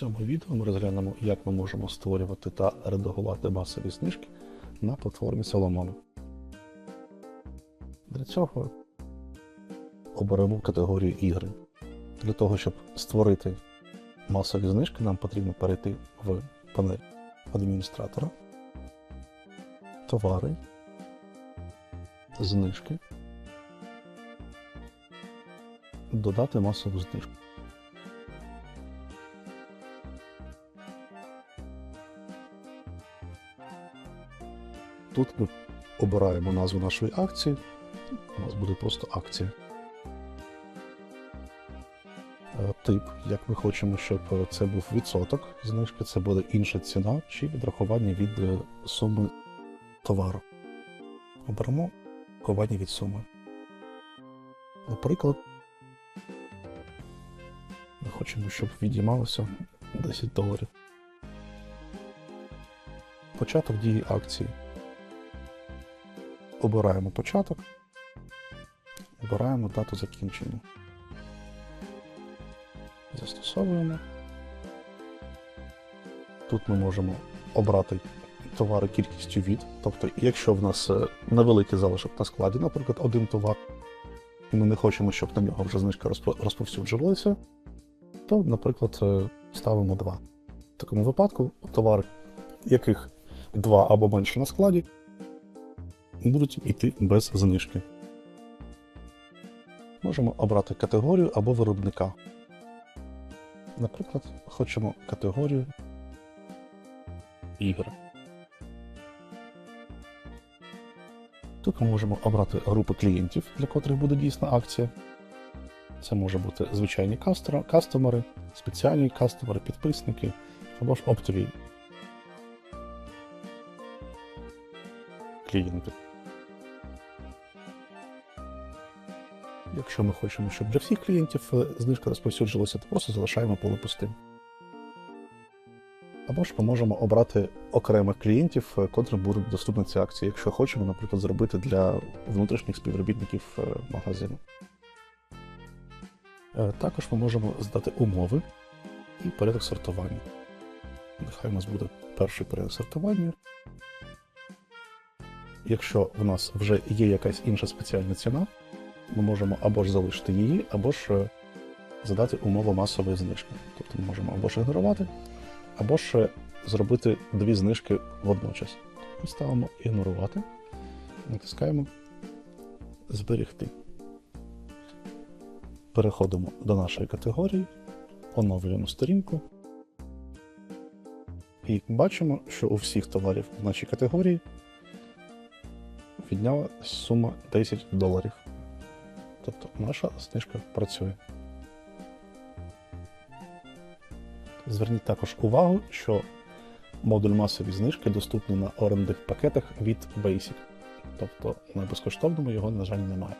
цьому відео ми розглянемо, як ми можемо створювати та редагувати масові знижки на платформі Solomon. Для цього оберемо категорію ігри. Для того, щоб створити масові знижки, нам потрібно перейти в панель адміністратора, товари, знижки, додати масову знижку. Тут ми обираємо назву нашої акції. У нас буде просто акція. Е, Тип, як ми хочемо, щоб е, це був відсоток знижки, це буде інша ціна чи відрахування від е, суми товару. Оберемо рахування від суми. Наприклад, ми хочемо, щоб відіймалося 10 доларів. Початок дії акції. Обираємо початок, обираємо дату закінчення. Застосовуємо. Тут ми можемо обрати товари кількістю від. Тобто, якщо в нас е, невеликий залишок на складі, наприклад, один товар, і ми не хочемо, щоб на нього вже знижка розповсюджувалася, то, наприклад, е, ставимо 2. В такому випадку товари, яких 2 або менше на складі, будуть йти без знижки. Можемо обрати категорію або виробника. Наприклад, хочемо категорію ігри. Тут ми можемо обрати групи клієнтів, для котрих буде дійсна акція. Це може бути звичайні кастомери, спеціальні кастомери, підписники або ж оптові клієнти. Якщо ми хочемо, щоб для всіх клієнтів е, знижка розповсюджилася, то просто залишаємо поле пустим. Або ж ми можемо обрати окремих клієнтів, е, котрим буде доступна ця акція, якщо хочемо, наприклад, зробити для внутрішніх співробітників е, магазину. Також ми можемо здати умови і порядок сортування. Нехай у нас буде перший порядок сортування. Якщо в нас вже є якась інша спеціальна ціна, ми можемо або ж залишити її, або ж е, задати умову масової знижки. Тобто ми можемо або ж ігнорувати, або ж е, зробити дві знижки водночас. Ми ставимо ігнорувати, натискаємо Зберегти. Переходимо до нашої категорії, оновлюємо сторінку. І бачимо, що у всіх товарів в нашій категорії відняла сума 10 доларів. Тобто наша знижка працює. Зверніть також увагу, що модуль масові знижки доступний на орендних пакетах від Basic. Тобто на безкоштовному його, на жаль, немає.